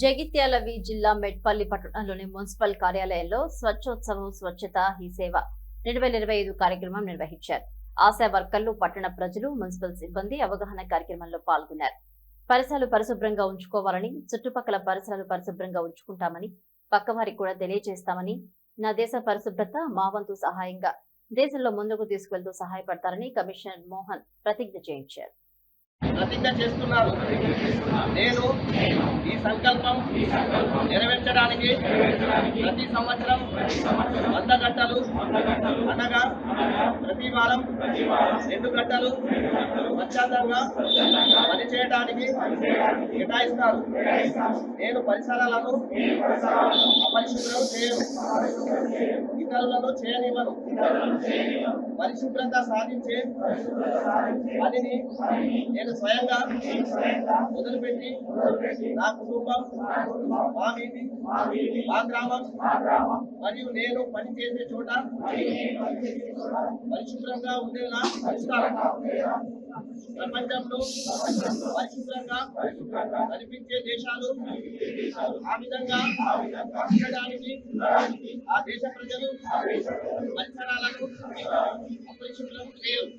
జగిత్యాల వి జిల్లా మెట్పల్లి పట్టణంలోని మున్సిపల్ కార్యాలయంలో స్వచ్ఛోత్సవం స్వచ్ఛత హీ సేవ రెండు వేల ఇరవై ఐదు కార్యక్రమం నిర్వహించారు. ఆశా వర్కర్లు పట్టణ ప్రజలు మున్సిపల్ సిబ్బంది అవగాహన కార్యక్రమంలో పాల్గొన్నారు. పరిసరాలు పరిశుభ్రంగా ఉంచుకోవాలని చుట్టుపక్కల పరిసరాలు పరిశుభ్రంగా ఉంచుకుంటామని పక్కవారికి కూడా తెలియజేస్తామని నా దేశ పరిశుభ్రత మా వంతు సహాయంగా దేశంలో ముందుకు తీసుకెళ్తూ సహాయపడతారని కమిషనర్ మోహన్ ప్రతిజ్ఞ చేయించారు. ప్రతిజ్ఞ చేస్తున్నారు. నేను ఈ సంకల్పం నెరవేర్చడానికి ప్రతి సంవత్సరం వంద గంటలు అనగా ప్రతి వారం రెండు గంటలు స్వచ్ఛందంగా పనిచేయడానికి కేటాయిస్తారు. నేను పరిసరాలను అపరిశుభ్రం చేయను. ఇతరులను చేయనివ్వను. పరిశుభ్రత సాధించే పనిని నేను స్వయంగా మొదలుపెట్టి నా కుటుంబం మా వీధి మా గ్రామం మరియు నేను పనిచేసే చోట పరిశుభ్రంగా ఉండేలా చూస్తాను ప్రపంచంలో పరిశుభ్రంగా కనిపించే దేశాలు ఆ విధంగా ఉండడానికి ఆ దేశ ప్రజలు పరిసరాలను అపరిశుభ్రం చేయరు.